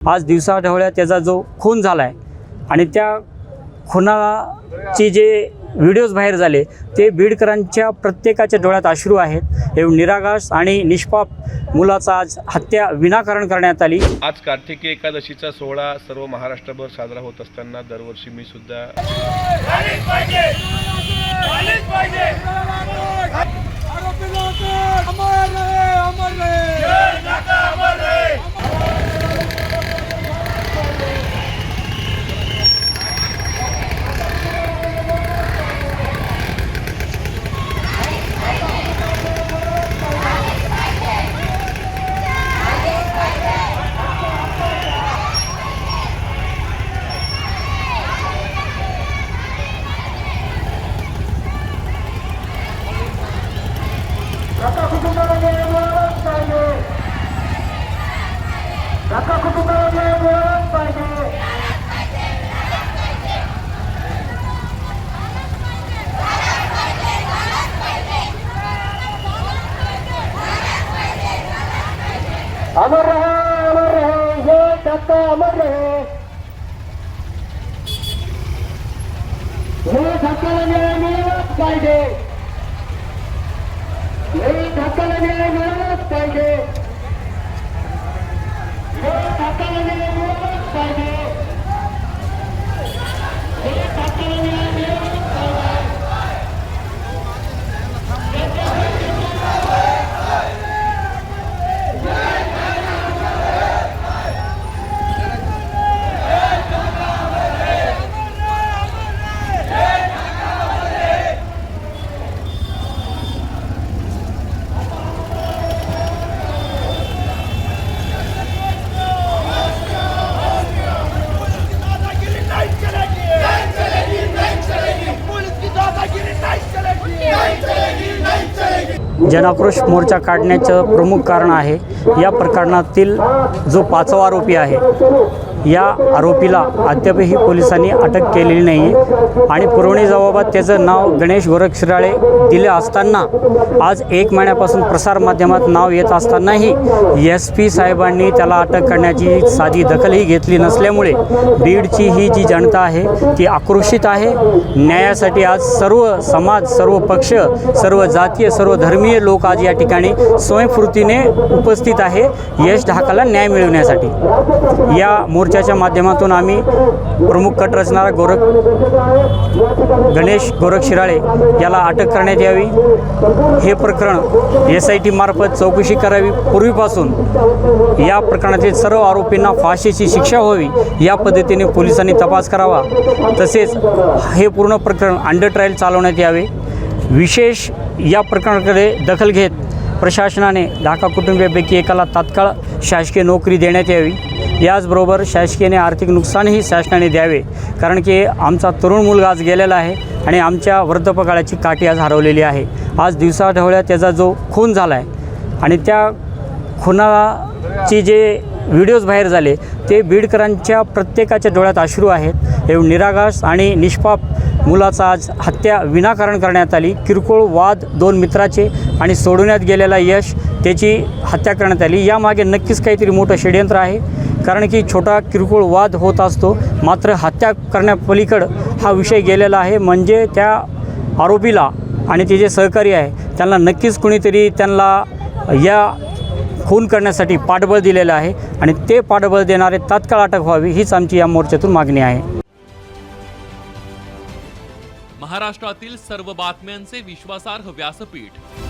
आज दिवसाढवळ्या त्याचा जो खून झाला आहे आणि त्या खुनाची जे व्हिडिओज बाहेर झाले ते बीडकरांच्या प्रत्येकाच्या डोळ्यात अश्रू आहेत. एवढं निरागास आणि निष्पाप मुलाचा आज हत्या विनाकारण करण्यात आली. आज कार्तिकी एकादशीचा सोहळा सर्व महाराष्ट्रभर साजरा होत असताना दरवर्षी मी सुद्धा अमर रहे अमर रहे ये धक्का अमर रहे हे धक्क्याला न्याय मिळालाच पाहिजे हे धक्क्याला न्याय मिळालाच पाहिजे हे धक्क्याला न्याय मिळालाच पाहिजे जनाक्रोश मोर्चा काढण्याचं प्रमुख कारण आहे. या प्रकरणातील जो पाचवा आरोपी आहे या आरोपीला अद्यापही पोलिसांनी अटक केलेली नाही आणि पुरवणी जबाबात त्याचं नाव गणेश गोरख दिले असताना आज एक महिन्यापासून प्रसारमाध्यमात नाव येत असतानाही एस पी साहेबांनी त्याला अटक करण्याची साधी दखलही घेतली नसल्यामुळे बीडची ही जी जनता आहे ती आक्रोशित आहे. न्यायासाठी आज सर्व समाज सर्व पक्ष सर्व जातीय सर्व धर्मीय लोक आज या ठिकाणी स्वयंस्फूर्तीने उपस्थित आहे. यश ढाकाला न्याय मिळवण्यासाठी. या मोर्चाच्या माध्यमातून आम्ही प्रमुख कट रचणारा गोरख गणेश गोरख शिराळे याला अटक करण्यात यावी. हे प्रकरण एस आय टी मार्फत चौकशी करावी. पूर्वीपासून या प्रकरणातील सर्व आरोपींना फाशीची शिक्षा व्हावी या पद्धतीने पोलिसांनी तपास करावा. तसेच हे पूर्ण प्रकरण अंडर ट्रायल चालवण्यात यावे. विशेष या प्रकरणाकडे दखल घेत प्रशासनाने ढाका कुटुंबियापैकी एकाला तात्काळ शासकीय नोकरी देण्यात यावी. याचबरोबर शासकीयने आर्थिक नुकसानही शासनाने द्यावे कारण की आमचा तरुण मुलगा आज गेलेला आहे आणि आमच्या वृद्धपकाळाची काठी आज हरवलेली आहे. आज दिवसाढवळ्या त्याचा जो खून झाला आहे आणि त्या खुनाची जे व्हिडिओज बाहेर झाले ते बीडकरांच्या प्रत्येकाच्या डोळ्यात अश्रू आहेत. एवढं निरागास आणि निष्पाप मुलाचा आज हत्या विनाकारण करण्यात आली. किरकोळ वाद दोन मित्राचे आणि सोडवण्यात गेलेला यश त्याची हत्या करण्यात आली. यामागे नक्कीच काहीतरी मोठं षडयंत्र आहे. कारण की छोटा किरकोळ वाद होत असतो. मात्र हत्या करण्यापलीकडं हा विषय गेलेला आहे. म्हणजे त्या आरोपीला आणि ते जे सहकारी आहे त्यांना नक्कीच कुणीतरी त्यांना या खून करण्यासाठी पाठबळ दिलेलं आहे आणि ते पाठबळ देणारे तात्काळ अटक व्हावी हीच आमची या मोर्चातून मागणी आहे. महाराष्ट्रातील सर्व बातम्यांचे विश्वासार्ह व्यासपीठ